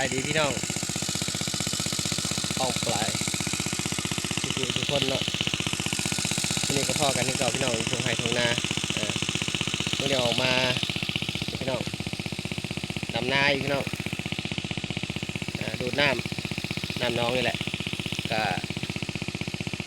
ายดีพี่น้องออกปลายทุกคนทุกคนเนาะวันนี้ก็พ่อกันที่เก่าพี่น้องทงไห้ทงนาอ่าวันนี้ออกมาพี่น้องดำนาอยู่พี่น้องอ่าดูดน้ำน้ำน้องนี่แหละก็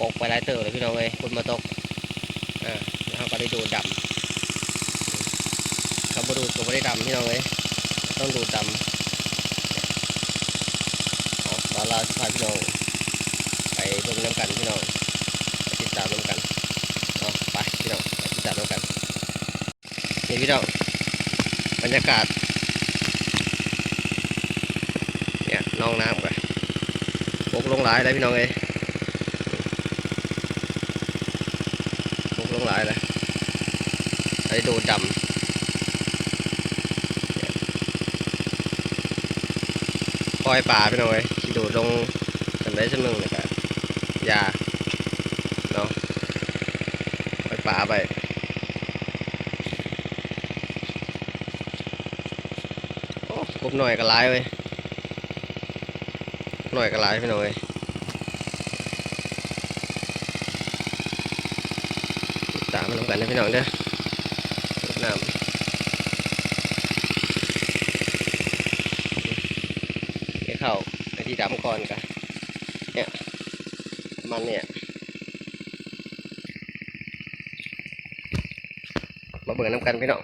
ปกไปหลายเติบเลยพี่น้องเลยคนมาตกอ่าแล้วเขาก็ได้ดูดดำเขาบดูดก็ไม่ได้ดำพี่น้องเลยต้องดูดดำาตอนเราพาพี่น้องไปเบิ่งน้ำกันพี่น้องติดตามน้ำกันเอาไปพี่น้องติดตามน้ำกันนี่พี่น้องบรรยากาศเนี่ยน้องน้ำกันบกลงหลายเลยพี่น้องเอ้ยบกลงหลายเลยไอ้ดูดำปล่อยปลาไปหน่อย ขี่ดูดลงสำได้สมึงเลยครับยาเนาะไปล่าไปโอ้กบหน่อยก็ร้ายเว้ยหน่อยก็ร้ายพี่น้องเอ้ยตามมาลงกันนะพี่น้องเด้อน้ำ ให้เข้าไอ้ที่ ดำก่อนกันเนี่ยมันเนี่ยมาเบิ่งน้ำกันพี่น้อง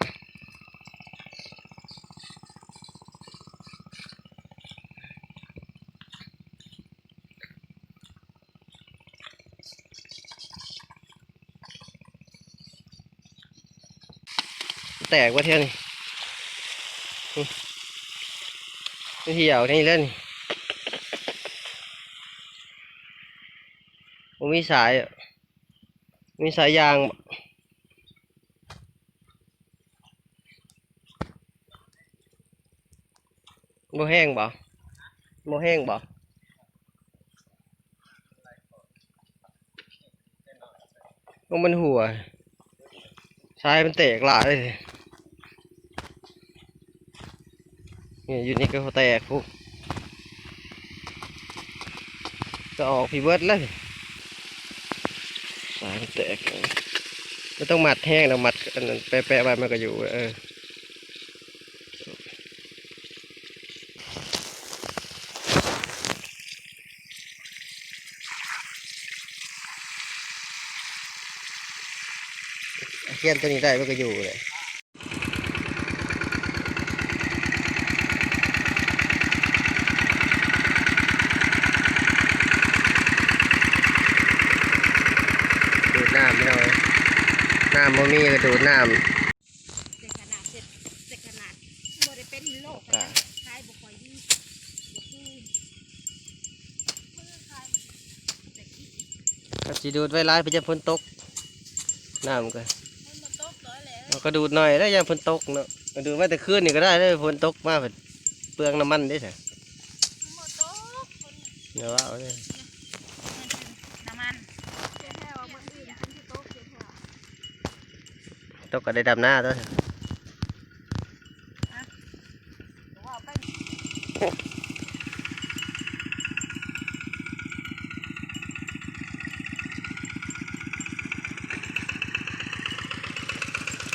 แตกว่าเท่านี้ที่เหี่ยวนี่เล่น ผมมีสาย มีสายยาง บ่แห้งบ่ บ่แห้งบ่ก็มันหัวสายมันแตกหลายเลยนี่อยู่นี่ก็แตกพวกก็ออกพีเบิร์ดเลยสายมันแตกไม่ต้องมัดแห้งเรามัดอันแปะๆไว้มันก็อยู่ เออเขียนตัวนี้ได้มันก็อยู่เลยดูดน้ำไม่เอาเลย น้ำมันมีก็ดูดน้เจ็ดขนาดเจ็ดเจ็ดขนาดบ่ได้เป็นโรคำก็คลายบ่ค่อยดีบ่คือเมื่อคลายแต่กี้ก็สิดูดไว้ร้ายไปจะพ้นตก น้ำก็มันบ่ตกต่อแล้วมันก็ดูดหน่อยได้วอยังพ้นตกเนาะก็ดูดไว้แต่คืนนี่ก็ได้ได้พ้นตกมาเพิ่นเปลืองน้ำมันได้สิมันบ่ตกคนเดี๋ยวว่าเอาเลย น้ำมันแค่ว่าบ่อื่นมันสิตกเสีย เถอะตกก็ได้ดำหน้าตัวสิว่าไป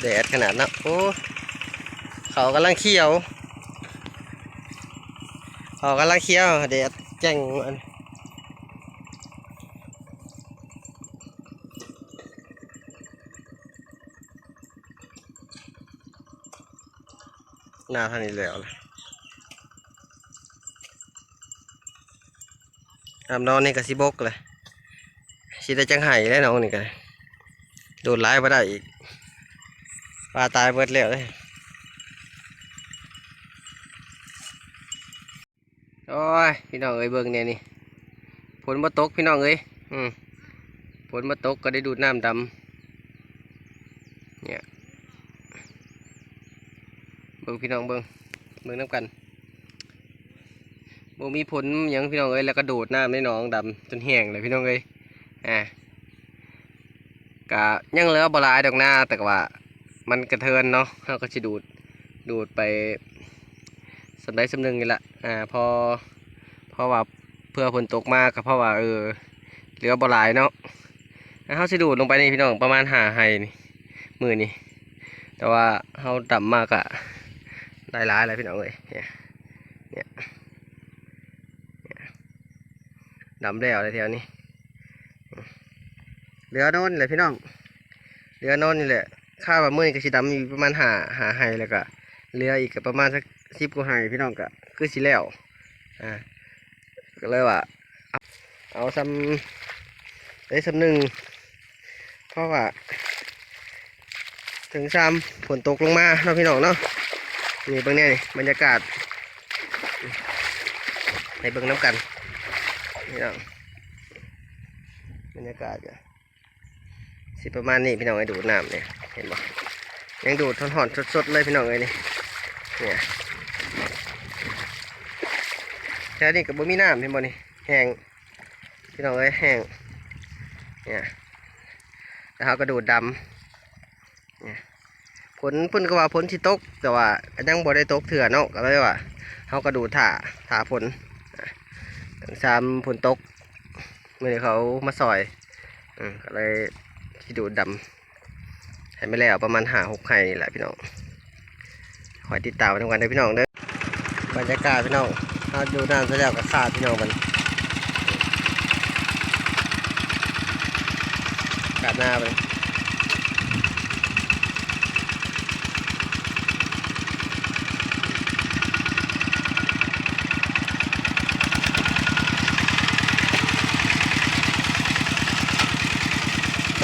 แดดขนาดนั้นโอ้เขากำลังเคี้ยวเขากำลังเคี้ยวแดดแจ้งอัน หน้าท่านี้แล้วเลยอาบนอนนี่ก็สิบกเลยสิได้จังไห้แล้วน้องนี่ก็โดนไล่มาได้อีกปลาตายเบิดแล้วเลยโอ้ยพี่น้องเอ้ยเบิ่งเนี่ยนี่ฝนมาตกพี่น้องเอ้ยอืมฝนมาตกก็ได้ดูดน้ำดำเนี่ย เบิ่งพี่น้องเบิ่งเบิ่งน้ำกันบ่มีผลยังพี่น้องเอ้ยแล้วก็ดูดน้ำในหนองดำจนแห้งเลยพี่น้องเอ้ยอ่ากะยังเหลือบลายดอกหน้าแต่ว่า มันกระเทินเนาะเราก็จะดูดดูดไปสำได้สำนึงนี่แหละอ่าพอพราะว่าเพื่อฝนตกมากก็เพราะว่าเออเหลือบลายเนาะเขาสิดูดลงไปนี่พี่น้องประมาณหาไห้นี่มือนี่แต่ว่าเขาดำมากอะ ได้หลายอะไรพี่น้องเลยเนี่ยเนี่ยเนี่ยดำแล้วเลยแถวนี้เหลือโน่นเลยพี่น้องเหลือโน่นนี่แหละค่าว่ามือนี่ก็สิดำอยู่ประมาณหาหาไห้แล้วก็เหลืออีกประมาณสักสิบกว่าไห้พี่น้องก็คือสิแล้วอ่าก็เลยว่าเอาเอาซ้ำได้ซ้ำหนึ่งเพราะว่าถึงซ้ำฝนตกลงมาเนาะพี่น้องเนาะ นี่เบื้องนี้นี่บรรยากาศในเบื้องน้ำกันพี่น้องบรรยากาศก็สิประมาณนี้พี่น้องไอ้ดูดน้ำเนี่ยเห็นบ่ยังดูดทอนๆสดๆเลยพี่น้องเลยนี่เนี่ยแค่นี้กับบ่มีน้ำเห็นบ่นี่แห้งพี่น้องเอ้ยแห้งเนี่ยแล้วเขาก็ดูดดำ ผลเพิ่นก็ว่าผลที่ตก แต่ว่าก็ยังบ่ได้ตกเถื่อเนาะก็เลยว่าเฮาก็ดูถ่าถ่าผลซามผลตกเมื่อเขามาซอยอืมก็เลยที่ดูดดำให้ไม่แล้วประมาณหาหกไข่แหละพี่น้องคอยติดตามทุกวันเด้อพี่น้องเด้อบรรยากาศพี่น้องเราดูน้ำซะแล้วก็ขาดพี่น้องมันขาดหน้าไป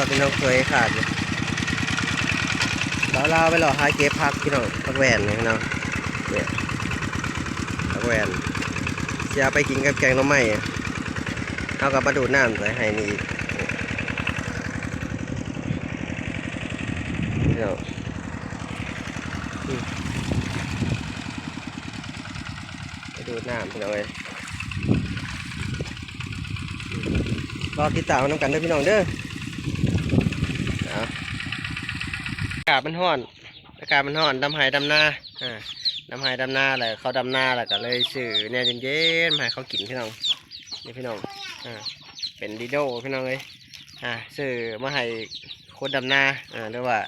ตอนนี้เราเคยขาดอยู่เราเราไปหล่อหาเก็บพักพี่น้องพักแหวนเลยพี่น้องเนี่ยพักแหวนเสียไปกินกับแกงน้ำไม้เอากับมาดูน้ำใส่ให้นี่อีกพี่น้องอืมไปดูน้ำพี่น้องเลยรอติดตามน้ำกันด้อพี่น้องเด้อ เอาอากาศมันร้อนอากาศมันร้อนดำหายดำนาอ่าดำหายดำนาแหละเขาดำนาแหละก็เลยซื้อเนี่ยเย็นๆมาให้เขากินพี่น้องนี่พี่น้องอ่าเป็นดีโดพี่น้องเลยอ่าซื้อมาให้คนดำนาอ่าหรือว่า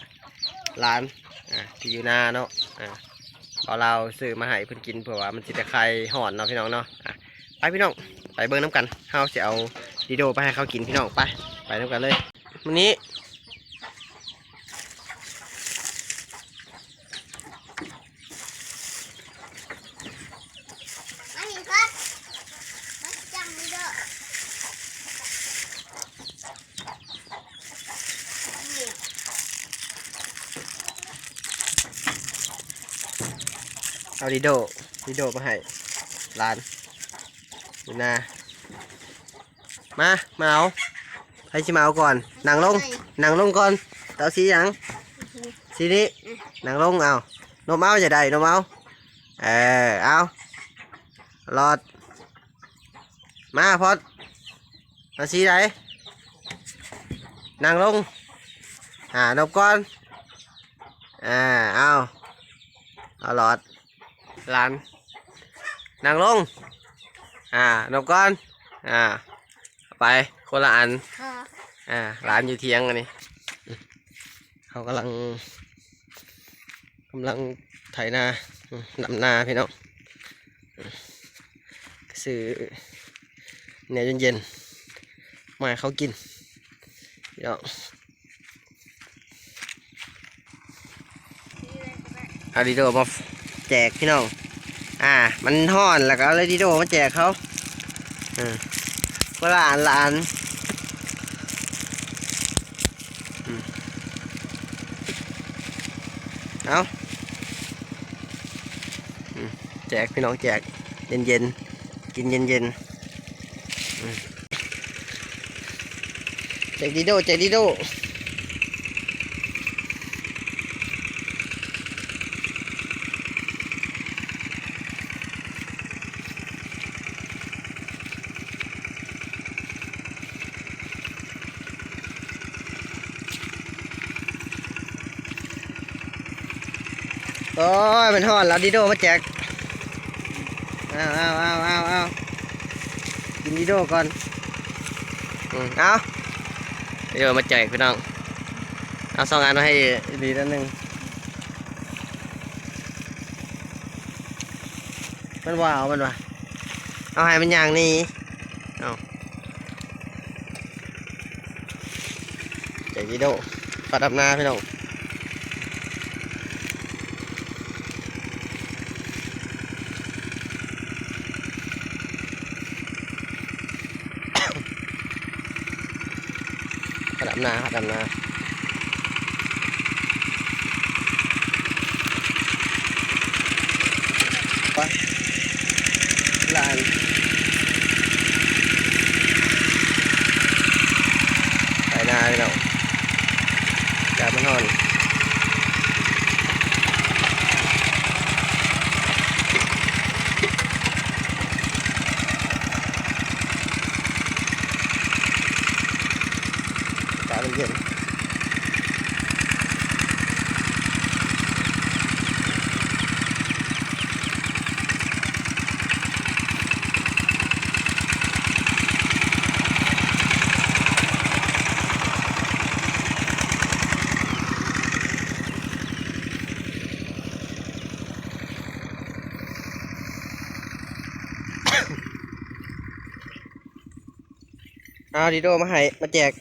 ร้านอ่าที่อยู่นาเนาะอ่าพอเราซื้อมาให้เพิ่อนกินเผื่อว่ามันสิจะใคลายห่อนเนาะพี่น้องเนาะอะไปพี่น้องไปเบิ่งน้ำกันเฮาจะเอาดีโดไปให้เขากินพี่น้องไปไปน้ำกันเลยวันนี้ มาหินครับมาจังเลยเด้อนี่ เอา ดิโดดิโดมาให้ร้านอยู่นามามาเอาให้ชิมาเอาก่อนนั่งลงนั่งลงก่อนเตาสีหยังสีนี้นั่งลงเอานมเอาจะได้นมเอาเออเอาหลอด มาพอดมาสีไหนนั่งลงอ่านมก่อนอ่าเอาเอาหลอด หลานนั่งลง อ่านบก่อน อ่า ไปคนละอัน อ่าร้านอยู่เทียงอันนี้เขากำลังกำลังไถนาอืมดำนาพี่น้องอืมซื้อเนี่ยเย็นๆมาเขากินพี่น้องอาดีโดมาแจกพี่น้อง อ่า มันห่อนแล้วก็เลยดีโดมาแจกเขาอืมคนละอันละอันเอาแจกพี่น้องแจก เย็นเย็นๆกินเย็นเย็นๆแจกดีโดแจกดีโด โอ้ยมันห่อนแล้วดีโดมาแจกเอาเอาเอาเอาเอากินดีโดก่อนอืมเอาเดี๋ยวมาแจกพี่น้องเอาสองอันมาให้ดีด้านหนึ่งมันว่าเอามันว่าเอาให้มันอย่างนี้เอาแจกดีโดปัดดับหน้าพี่น้อง ดำนาขับดำนาไปลานไปนาพี่น้องจับมันนอนจับมันเย็น เอาดีโดมาให้มาแจก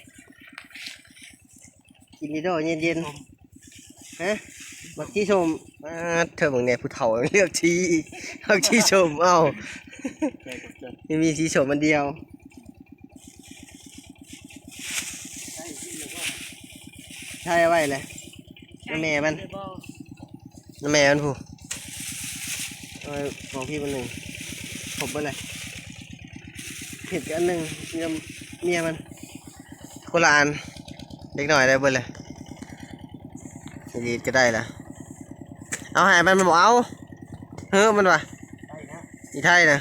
กินดีโดเย็นเย็นๆฮะบักชีชมอ่าเธอบอกเนี่ยผู้เฒ่าเลือกชีเอาชีชมเอาไม่มีชีชมมันเดียวใช่เอาไว้เลยน้ำแม่มันน้ำแม่มันผู้เอาไว้ของพี่มันหนึ่งผมไปเลยเห็ดกันหนึ่งเมีย เมียมันคนละอันเด็กหน่อยได้เบิดเลยดีก็ได้ละเอาใหายมันมันบอกเอาเฮ้อมันวะอีไทยนะ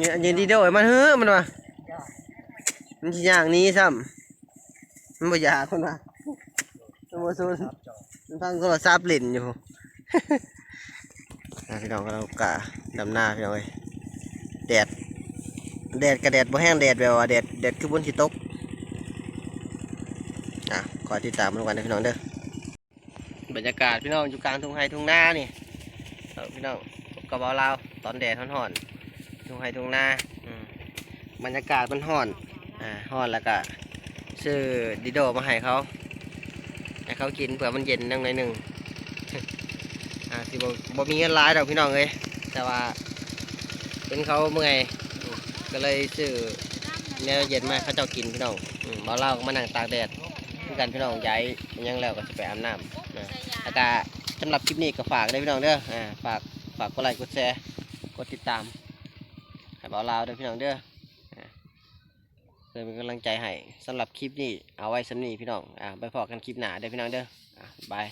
ยืนยืนดีเด้อมันเฮ้อมันวะมันสิอย่างนี้ซ้ำมันบ่อยากคนวะมันบ่ซูนมันฟังโทรศัพท์เล่นอยู่พี่น้องก็เรากะดำหน้าพี่น้องเอ้ยแดด แดดกับแดดบ่แห้งแดดแบบว่าแดดแดดคือบนสิตกอะขอติดตามกันนะพี่น้องเด้อบรรยากาศพี่น้องอยู่กลางทุ่งไฮทุ่งนานี่เอาพี่น้องพบกับเราลาตอนแดดร้อนๆทุ่งไฮทุ่งนาอืมบรรยากาศมันร้อนอ่าร้อนแล้วก็ซื้อดิโดมาให้เขาให้เขากินเผื่อมันเย็นนั่งหน่อยหนึ่งอ่าสิบ่บ่มีเงินหลายดอกพี่น้องเอ้ยแต่ว่าเป็นเขาเมื่อยอืม ก็เลยซื้อแนวเย็นมาให้เขาเจ้ากินพี่น้องอืมาเล่าก็มานั่งตากแดดคือกันพี่น้องย้ายยังแล้วก็จะไปอาบน้ำนะแล้วก็สำหรับคลิปนี้ก็ฝากได้พี่น้องเด้ออ่าฝากฝากกดไลค์กดแชร์กดติดตามให้เบาลาวเด้อพี่น้องเด้อเพื่อเป็นกำลังใจให้สำหรับคลิปนี้เอาไว้สำนีพี่น้องอ่าไปพอกันคลิปหนาเด้อพี่น้องเด้ออ่าบาย